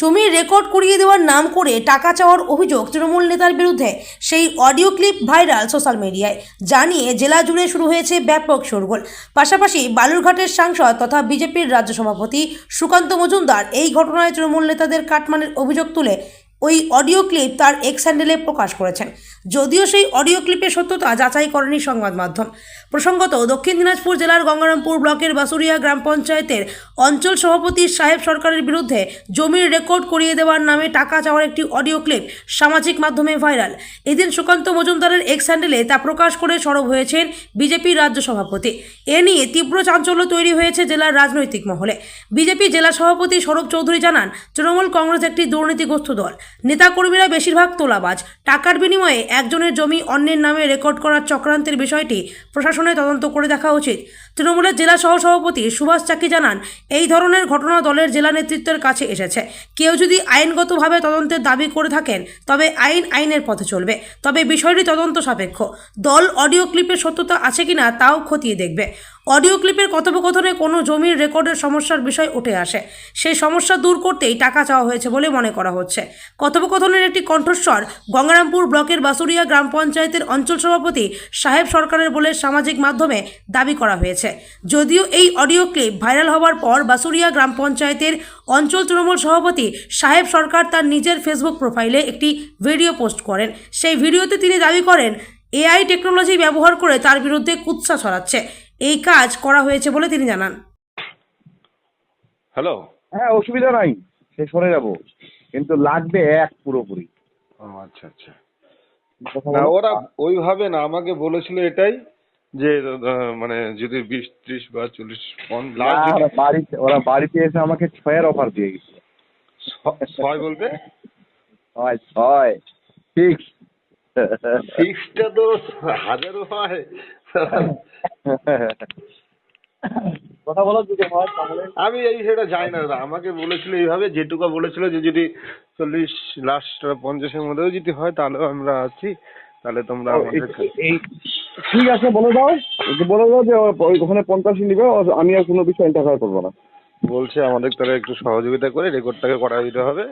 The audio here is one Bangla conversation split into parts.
জমির রেকর্ড করিয়ে দেওয়ার নাম করে টাকা চাওয়ার অভিযোগ তৃণমূল নেতার বিরুদ্ধে সেই অডিও ক্লিপ ভাইরাল সোশ্যাল মিডিয়ায় জানিয়ে জেলা জুড়ে শুরু হয়েছে ব্যাপক শোরগোল। পাশাপাশি বালুরঘাটের সাংসদ তথা বিজেপির রাজ্য সভাপতি সুকান্ত মজুমদার এই ঘটনায় তৃণমূল নেতাদের কাটমানের অভিযোগ তুলে ওই অডিও ক্লিপ তার এক্স হ্যান্ডেলে প্রকাশ করেছেন। যদিও সেই অডিও ক্লিপের সত্যতা যাচাই করেনি সংবাদ মাধ্যম। প্রসঙ্গত, দক্ষিণ দিনাজপুর জেলার গঙ্গারামপুর ব্লকের বাসুরিয়া গ্রাম পঞ্চায়েতের অঞ্চল সভাপতি সাহেব সরকারের বিরুদ্ধে জমির রেকর্ড করিয়ে দেওয়ার নামে টাকা চাওয়ার একটি অডিও ক্লিপ সামাজিক মাধ্যমে ভাইরাল। এদিন সুকান্ত মজুমদারের এক্স হ্যান্ডেলে তা প্রকাশ করে সরব হয়েছেন বিজেপির রাজ্য সভাপতি। এ নিয়ে তীব্র চাঞ্চল্য তৈরি হয়েছে জেলার রাজনৈতিক মহলে। বিজেপি জেলা সভাপতি সৌরভ চৌধুরী জানান, তৃণমূল কংগ্রেস একটি দুর্নীতিগ্রস্ত দল। নেতাকর্মীরা বেশিরভাগ তোলাবাজ। টাকার বিনিময়ে একজনের জমি অন্যের নামে রেকর্ড করার চক্রান্তের বিষয়টি প্রশাসনের তদন্ত করে দেখা উচিত। তৃণমূলের জেলা সহসভাপতি সুভাষ চাকি জানান, এই ধরনের ঘটনা দলের জেলা নেতৃত্বের কাছে এসেছে। কেউ যদি আইনগতভাবে তদন্তের দাবি করে থাকেন, তবে আইন আইনের পথে চলবে। তবে বিষয়টি তদন্ত সাপেক্ষ। দল অডিও ক্লিপের সত্যতা আছে কিনা তাও খতিয়ে দেখবে। অডিও ক্লিপের কথোপকথনে কোনো জমির রেকর্ডের সমস্যার বিষয় উঠে আসে। সেই সমস্যা দূর করতেই টাকা চাওয়া হয়েছে বলে মনে করা হচ্ছে। কথোপকথনের একটি কণ্ঠস্বর গঙ্গারামপুর ব্লকের বাসুরিয়া গ্রাম পঞ্চায়েতের অঞ্চল সভাপতি সাহেব সরকারের বলে সামাজিক মাধ্যমে দাবি করা হয়েছে। যদিও এই অডিও ক্লিপ ভাইরাল হওয়ার পর বাসুরিয়া গ্রাম পঞ্চায়েতের অঞ্চল তৃণমূল সভাপতি সাহেব সরকার তার নিজের ফেসবুক প্রোফাইলে একটি ভিডিও পোস্ট করেন। সেই ভিডিওতে তিনি দাবি করেন, এআই টেকনোলজি ব্যবহার করে তার বিরুদ্ধে কুৎসা ছড়াচ্ছে। এই কাজ করা হয়েছে বলে তিনি জানান। হ্যালো। হ্যাঁ অসুবিধা নাই সে সরে যাব। কিন্তু লাগবে এক পুরোপুরি। ও আচ্ছা আচ্ছা। না ওরা ওইভাবে না আমাকে বলেছিল এটাই যে মানে যদি বিশ ত্রিশ বা চল্লিশ পন বাড়িতে ওরা বাড়িতে এসে আমাকে ছয়ের অফার দিয়ে গেছে। ছয় বলতে? ছয় ছয় ফিক্স ফিক্সটা তো হাজারও হয়। কথা বলো যদি হয় তাহলে আমি এই সেটা জানি না দাদা। আমাকে বলেছিল এইভাবে যেটুকু বলেছিল যে যদি চল্লিশ লাস্ট পঞ্চাশের মধ্যেও যদি হয় তাহলে আমরা আছি। তাহলে তোমরা এই ঠিক আছে বলে দাও। একটু বলে দাও যে ওখানে পঞ্চাশ নিবে আমি আর কোনো বিষয়ে ইন্টারফেয়ার করব না। বলছে আমাদের তাহলে একটু সহযোগিতা করে রেকর্ডটাকে করা দিতে হবে।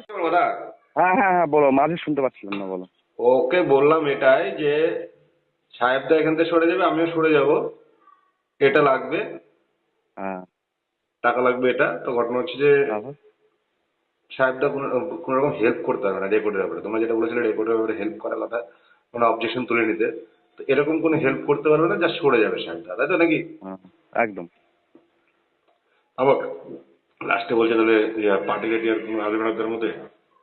হ্যাঁ হ্যাঁ হ্যাঁ বলো মাঝে শুনতে পাচ্ছিলাম না বলো। ওকে বললাম এটাই যে সাহেবটা এখান থেকে সরে যাবে আমিও সরে যাব। এটা লাগবে। হ্যাঁ। টাকা লাগবে এটা। তো ঘটনা হচ্ছে যে? সাহেবটা কোনো কোনো রকম হেল্প করতে হবে না রেকর্ডের ব্যাপারে। তোমরা যেটা বলেছিলে রেকর্ডের ব্যাপারে হেল্প করার কথা কোনো অবজেকশন তুলে নিতে। তো এরকম কোনো হেল্প করতে পারবে না যা সরে যাবে সাহেবটা তাই তো নাকি? হ্যাঁ, একদম। আবার লাস্টে বলছে তাহলে পার্টি গাটি আর কোনো তোর মধ্যে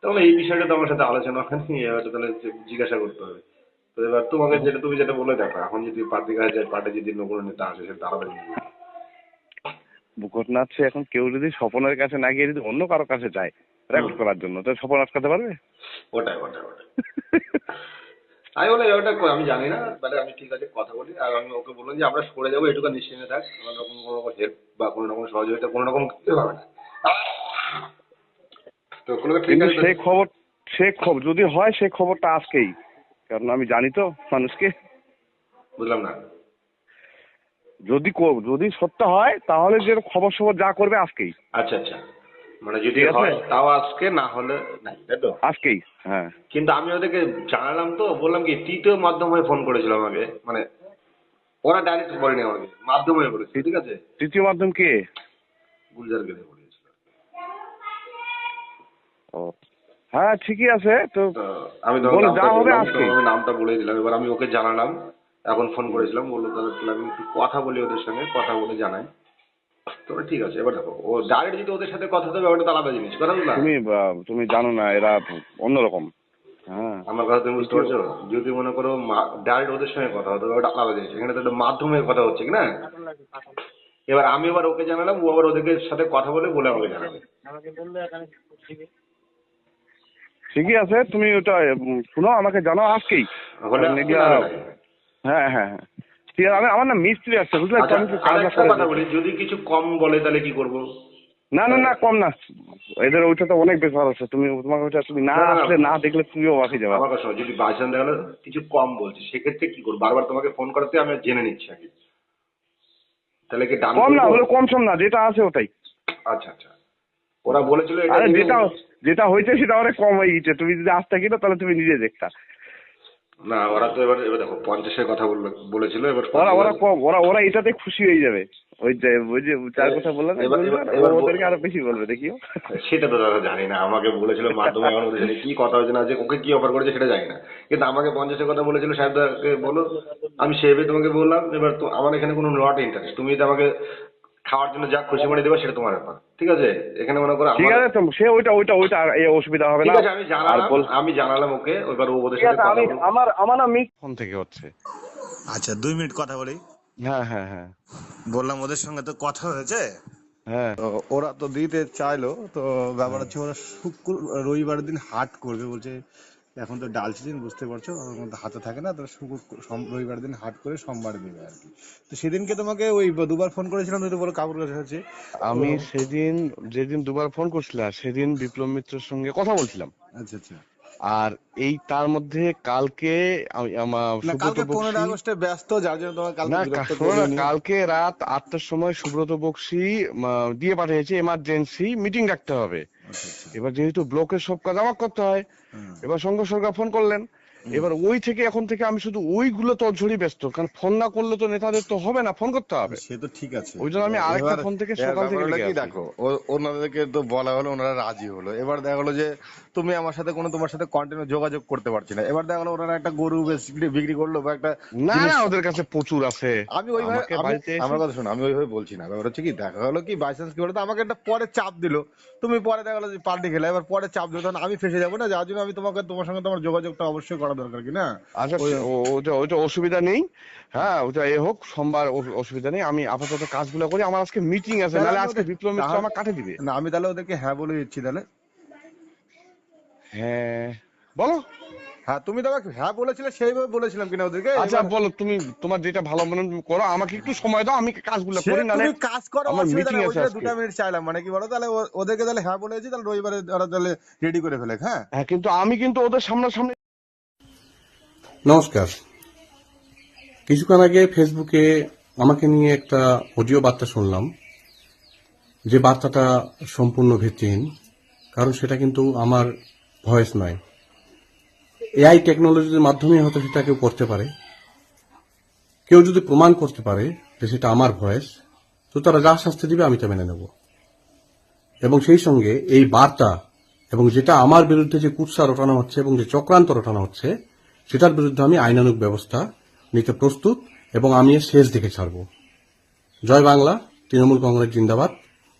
তাহলে এই বিষয়টা তো আমার সাথে আলোচনা হয়নি তাহলে জিজ্ঞাসা করতে হবে। তো এবার তোমাকে যেটা তুমি যেটা বলে দেখো এখন যদি পার্টি কাছে যায় পার্টি যদি অন্য কোনো নেতা আসে সেটা আলাদা ঘটনা হচ্ছে এখন কেউ যদি স্বপনের কাছে না গিয়ে যদি অন্য কারও কাছে যায় রেকর্ড করার জন্য তো স্বপন আটকাতে পারবে? ওটাই ওটাই ওটাই। আমি বলে ওটা আমি জানি না তাহলে আমি ঠিক আছে কথা বলি। আর আমি ওকে বললাম যে আমরা সরে যাব এটুকু নিশ্চিন্তে থাক। কোনো রকম কোনো রকম হেল্প বা কোনো রকম সহযোগিতা কোনো রকম করতে হবে না। তো কোনো সে খবর সে খবর যদি হয় সে খবরটা আজকেই। কারণ আমি জানি তো মানুষকে। বুঝলাম না। যদি যদি সত্য হয় তাহলে যে খবর সবর যা করবে আজকেই। আচ্ছা আচ্ছা। মানে যদি হয় তাও আজকে না হলে নাই তাই তো? আজকেই হ্যাঁ। কিন্তু আমি ওদেরকে জানালাম তো বললাম কি তৃতীয় মাধ্যম হয়ে ফোন করেছিল আমাকে মানে ওরা ডাইরেক্ট বলেনি আমাকে মাধ্যম হয়ে ঠিক আছে? তৃতীয় মাধ্যম কে? গুলজার গেলে বলেছিল ও। হ্যাঁ ঠিকই আছে। তো আমি তো নামটা যা হবে আজকে। আমি নামটা বলে দিলাম। এবার আমি ওকে জানালাম এখন ফোন করেছিলাম। বলল তাহলে আমি একটু কথা বলি ওদের সঙ্গে কথা বলে জানাই। ঠিক আছে এবার দেখো ও ডাইরেক্ট যদি ওদের সাথে কথা হবে ওটা আলাদা জিনিস কথা বুঝলাম তুমি আহ, তুমি জানো না এরা অন্যরকম। হ্যাঁ। আমার কথা তুমি বুঝতে পারছ? যদি মনে করো ডাইরেক্ট ওদের সঙ্গে কথা হতো ওটা আলাদা জিনিস। এখানে তো একটা মাধ্যমে কথা হচ্ছে কি না? এবার আমি এবার ওকে জানালাম ও আবার ওদের সাথে কথা বলে বলে আমাকে জানাবে। ঠিকই আছে তুমি ওটা শুনো আমাকে জানাও আজকেই। হ্যাঁ হ্যাঁ হ্যাঁ ঠিক আছে আমি আমার না মিস্ত্রি আসছে বুঝলে? আচ্ছা কথা বলি যদি কিছু কম বলে তাহলে কি করব? না না না কম না। এদের ওইটা তো অনেক বেশি আছে। তুমি তোমাকে ওইটা তুমি না। আসলে না দেখলে তুমিও বাকি যাবে। আমার শোনো, যদি গেলো কিছু কম বলছে সেক্ষেত্রে কি করব? বারবার তোমাকে ফোন করাতে আমি জেনে নিচ্ছি আগে। তাহলে কি কম না? ওগুলো কম সম না যেটা আছে ওটাই। আচ্ছা আচ্ছা। ওরা বলেছিল এটা যেটা যেটা হয়েছে সেটা অনেক কম হয়ে গেছে। তুমি যদি আসতে কিনা তাহলে তুমি নিজে দেখতা। না ওরা তো এবার এবার দেখো পঞ্চাশের কথা বলল বলেছিল এবার ওরা ওরা কম ওরা ওরা এটাতে খুশি হয়ে যাবে। ওই যে ওই যে চার কথা বললাম এবার- ওদেরকে আরও বেশি বলবে দেখিও। সেটা তো দাদা জানি না আমাকে বলেছিল মাধ্যমে ওদের সাথে কি কথা হয়েছে না যে ওকে কি অফার করেছে সেটা জানি না। কিন্তু আমাকে পঞ্চাশের কথা বলেছিল সাহেবদাকে বলো আমি সেভাবে তোমাকে বললাম এবার তো আমার এখানে কোনো নট ইন্টারেস্ট তুমি যদি আমাকে খাওয়ার জন্য যা খুশি মনে দেবে সেটা তোমার ব্যাপার। ঠিক আছে? এখানে মনে করো ঠিক আছে সে ওইটা ওইটা ওইটা আর এই অসুবিধা হবে না। আমি জানালাম আমি জানালাম ওকে এবার ও ওদের সাথে আমি আমার আমার না মিট ফোন থেকে হচ্ছে। আচ্ছা দুই মিনিট কথা বলি। হ্যাঁ হ্যাঁ হ্যাঁ। বললাম ওদের সঙ্গে তো কথা হয়েছে? হ্যাঁ। তো ওরা তো দিতে চাইলো তো ব্যাপার হচ্ছে ওরা শুক্র রবিবারের দিন হাট করবে বলছে। এখন তো ডাল সিজন বুঝতে পারছ? ওর মধ্যে হাতে থাকে না তো শুক্র রবিবার দিন হাট করে সোমবার দেবে আর কি। তো সেদিনকে তোমাকে ওই দুবার ফোন করেছিলাম তুমি বলো কাপড় কাছে হচ্ছে। আমি সেদিন যেদিন দুবার ফোন করছিলাম সেদিন বিপ্লব মিত্রের সঙ্গে কথা বলছিলাম। আচ্ছা আচ্ছা। আর এই তার মধ্যে কালকে আমার কালকে পনেরো আগস্টে ব্যস্ত যার জন্য তোমার কালকে রাত আটটার সময় সুব্রত বক্সি দিয়ে পাঠিয়েছে এমার্জেন্সি মিটিং ডাকতে হবে। এবার যেহেতু ব্লকের সব কাজ আমার করতে হয় এবার সঙ্গে সরকার ফোন করলেন এবার ওই থেকে এখন থেকে আমি শুধু ওইগুলো তড়ঝড়ি ব্যস্ত কারণ ফোন না করলে তো নেতাদের তো হবে না ফোন করতে হবে। সে তো ঠিক আছে। ওই জন্য আমি আরেকটা ফোন থেকে সকাল থেকে কি দেখো ও- ওনাদেরকে তো বলা হলো ওনারা রাজি হলো। এবার দেখা গেলো যে তুমি আমার সাথে কোনো তোমার সাথে কন্টিনিউ যোগাযোগ করতে পারছি না। এবার দেখা গেলো ওনারা একটা গরু বিক্রি করল বা একটা না না ওদের কাছে প্রচুর আছে। আমি ওইভাবে আমার কথা শোনো আমি ওইভাবে বলছি না। ব্যাপার হচ্ছে কি দেখা গেলো কি বাইচান্স কি বলতো আমাকে একটা পরে চাপ দিলো। তুমি পরে দেখা গেলো যে পাল্টি খেলে এবার পরে চাপ দিলো তখন আমি ফেসে যাব না। যার জন্য আমি তোমাকে তোমার সঙ্গে তোমার যোগাযোগটা অবশ্যই করা দরকার কি না? আচ্ছা ওটা ওটা অসুবিধা নেই। হ্যাঁ ওটা এ হোক সোমবার অসুবিধা নেই। আমি আপাতত কাজগুলো করি। আমার আজকে মিটিং আছে নাহলে আজকে বিপ্লব মিত্র আমার কাটে দিবে। না আমি তাহলে ওদেরকে হ্যাঁ বলে দিচ্ছি তাহলে। হ্যাঁ। বলো। হ্যাঁ তুমি তো আমাকে হ্যাঁ বলেছিলে সেইভাবে বলেছিলাম কিনা ওদেরকে? আচ্ছা বলো তুমি তোমার যেটা ভালো মনে করো আমাকে একটু সময় দাও আমি কাজগুলো করি না তুমি কাজ করো আমার নেই, আছে আজকে। দুটা মিনিট চাইলাম মানে কি বলো? তাহলে ওদেরকে তাহলে হ্যাঁ বলেছি তাহলে রবিবারে ওরা তাহলে রেডি করে ফেলে হ্যাঁ? হ্যাঁ কিন্তু আমি কিন্তু ওদের সামনাসামনি নমস্কার। কিছুক্ষণ আগে ফেসবুকে আমাকে নিয়ে একটা অডিও বার্তা শুনলাম। যে বার্তাটা সম্পূর্ণ ভিত্তিহীন, কারণ সেটা কিন্তু আমার ভয়েস নয়। এআই টেকনোলজির মাধ্যমে হয়তো সেটা কেউ করতে পারে। কেউ যদি প্রমাণ করতে পারে যে সেটা আমার ভয়েস, তো তারা যা শাস্তি দিবে আমি তা মেনে নেব। এবং সেই সঙ্গে এই বার্তা এবং যেটা আমার বিরুদ্ধে যে কুৎসা রটানো হচ্ছে এবং যে চক্রান্ত রটানো হচ্ছে সেটার বিরুদ্ধে আমি আইনানুগ ব্যবস্থা নিতে প্রস্তুত এবং আমি এর শেষ দেখে ছাড়ব। জয় বাংলা, তৃণমূল কংগ্রেস জিন্দাবাদ,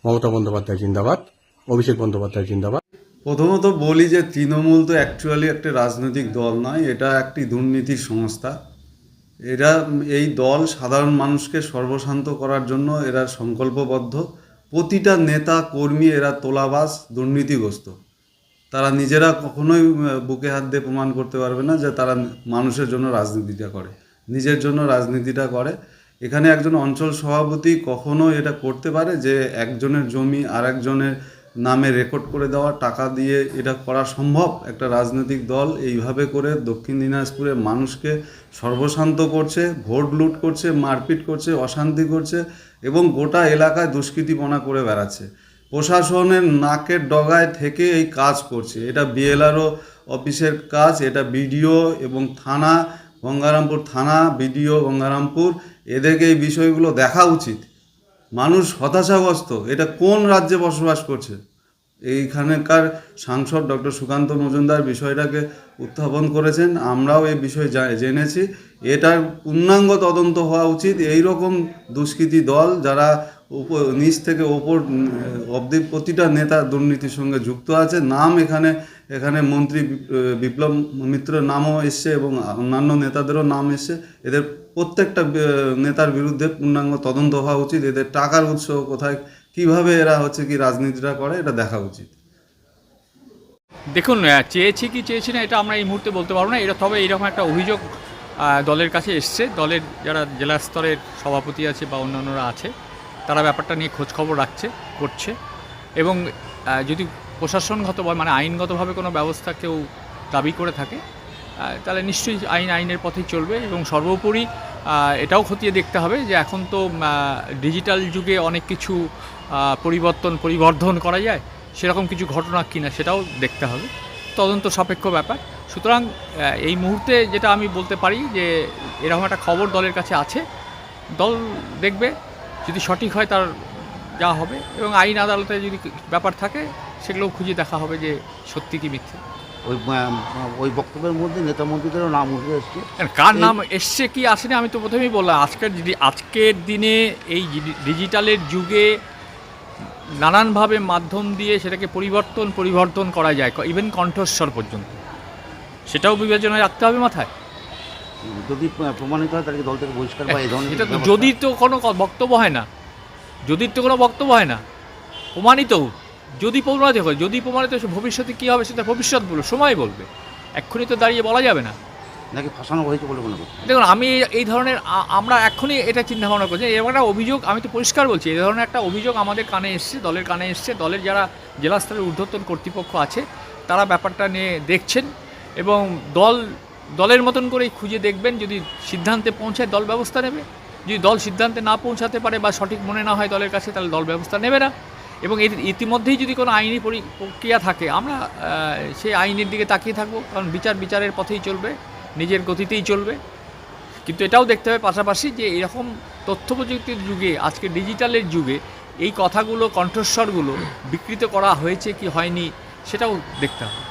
মমতা বন্দ্যোপাধ্যায় জিন্দাবাদ, অভিষেক বন্দ্যোপাধ্যায় জিন্দাবাদ। প্রথমত বলি যে তৃণমূল তো অ্যাকচুয়ালি একটা রাজনৈতিক দল নয়, এটা একটি দুর্নীতির সংস্থা। এরা এই দল সাধারণ মানুষকে সর্বশান্ত করার জন্য এরা সংকল্পবদ্ধ। প্রতিটা নেতা, কর্মী, এরা তোলাবাস দুর্নীতিগ্রস্ত। তারা নিজেরা কখনোই বুকে হাত দিয়ে প্রমাণ করতে পারবে না যে তারা মানুষের জন্য রাজনীতিটা করে। নিজের জন্য রাজনীতিটা করে। এখানে একজন অঞ্চল সভাপতি কখনো এটা করতে পারে যে একজনের জমি আর একজনের নামে রেকর্ড করে দেওয়া, টাকা দিয়ে এটা করা সম্ভব। একটা রাজনৈতিক দল এইভাবে করে দক্ষিণ দিনাজপুরে মানুষকে সর্বশান্ত করছে, ভোট লুট করছে, মারপিট করছে, অশান্তি করছে এবং গোটা এলাকায় দুষ্কৃতিপনা করে বেড়াচ্ছে। প্রশাসনের নাকের ডগায় থেকে এই কাজ করছে। এটা বিএলআরও অফিসের কাজ, এটা বিডিও এবং থানা, গঙ্গারামপুর থানা, বিডিও, গঙ্গারামপুর, এদেরকে এই বিষয়গুলো দেখা উচিত। মানুষ হতাশাগ্রস্ত, এটা কোন রাজ্যে বসবাস করছে? এইখানকার সাংসদ ডক্টর সুকান্ত মজুমদার বিষয়টাকে উত্থাপন করেছেন, আমরাও এই বিষয়ে জেনেছি। এটার পূর্ণাঙ্গ তদন্ত হওয়া উচিত। এই রকম দুষ্কৃতী দল যারা উপ- নিচ থেকে ওপর অবধি প্রতিটা নেতা দুর্নীতির সঙ্গে যুক্ত আছে। নাম এখানে এখানে মন্ত্রী বিপ্লব মিত্রের নামও এসছে এবং অন্যান্য নেতাদেরও নাম এসছে। এদের প্রত্যেকটা নেতার বিরুদ্ধে পূর্ণাঙ্গ তদন্ত হওয়া উচিত। এদের টাকার উৎস কোথায়, কীভাবে এরা হচ্ছে কি রাজনীতিটা করে, এটা দেখা উচিত। দেখুন চেয়েছি কি চেয়েছি না, এটা আমরা এই মুহূর্তে বলতে পারব না। এটা তবে এইরকম একটা অভিযোগ দলের কাছে এসছে। দলের যারা জেলা স্তরের সভাপতি আছে বা অন্যান্যরা আছে তারা ব্যাপারটা নিয়ে খোঁজখবর রাখছে, করছে এবং যদি প্রশাসনগত মানে আইনগতভাবে কোনো ব্যবস্থা কেউ দাবি করে থাকে তাহলে নিশ্চয়ই আইন আইনের পথেই চলবে এবং সর্বোপরি এটাও খতিয়ে দেখতে হবে যে এখন তো ডিজিটাল যুগে অনেক কিছু পরিবর্তন, পরিবর্ধন করা যায়, সেরকম কিছু ঘটনা কিনা সেটাও দেখতে হবে। তদন্ত সাপেক্ষ ব্যাপার। সুতরাং এই মুহূর্তে যেটা আমি বলতে পারি যে এরকম একটা খবর দলের কাছে আছে, দল দেখবে যদি সঠিক হয় তার যা হবে এবং আইন আদালতে যদি ব্যাপার থাকে সেগুলো খুঁজে দেখা হবে যে সত্যি কি মিথ্যে। ওই ওই বক্তব্যের মধ্যে নেতা মন্ত্রীদেরও নাম উঠে এসছে। আর কার নাম এসছে কি আসেনি আমি তো প্রথমেই বললাম আজকের যদি- আজকের দিনে এই ডিজিটালের যুগে নানানভাবে মাধ্যম দিয়ে সেটাকে পরিবর্তন পরিবর্তন করা যায় ইভেন কণ্ঠস্বর পর্যন্ত। সেটাও বিবেচনায় রাখতে হবে মাথায়। যদি প্রমাণিত হয় তাহলে দল থেকে বহিষ্কার বা এই ধরনের এটা তো যদি তো কোনো ক- বক্তব্য হয় না। যদি তো কোনো বক্তব্য হয় না। প্রমাণিত। যদি প্রমাণিত হয় যদি প্রমাণিত হয়, ভবিষ্যতে কী হবে সেটা ভবিষ্যৎ বলবে সময় বলবে। এক্ষুনি তো দাঁড়িয়ে বলা যাবে না। নাকি ফাঁসানো হয়েছে বলে মনে করছেন? দেখুন আমি এই- এই ধরনের আ- আমরা এখনই এটা চিন্তা ভাবনা করছি। এরকম একটা অভিযোগ আমি তো পরিষ্কার বলছি এই ধরনের একটা অভিযোগ আমাদের কানে এসছে দলের কানে এসছে। দলের যারা জেলা স্তরের ঊর্ধ্বতন কর্তৃপক্ষ আছে তারা ব্যাপারটা নিয়ে দেখছেন এবং দল দলের মতন করেই খুঁজে দেখবেন যদি সিদ্ধান্তে পৌঁছায় দল ব্যবস্থা নেবে। যদি দল সিদ্ধান্তে না পৌঁছাতে পারে বা সঠিক মনে না হয় দলের কাছে, তাহলে দল ব্যবস্থা নেবে না। এবং এর ইতিমধ্যেই যদি কোনো আইনি পরি- প্রক্রিয়া থাকে, আমরা সেই আইনের দিকে তাকিয়ে থাকব। কারণ বিচার বিচারের পথেই চলবে, নিজের গতিতেই চলবে। কিন্তু এটাও দেখতে হবে পাশাপাশি যে এরকম তথ্য প্রযুক্তির যুগে, আজকে ডিজিটালের যুগে, এই কথাগুলো, কণ্ঠস্বরগুলো বিকৃত করা হয়েছে কি হয়নি, সেটাও দেখতে হবে।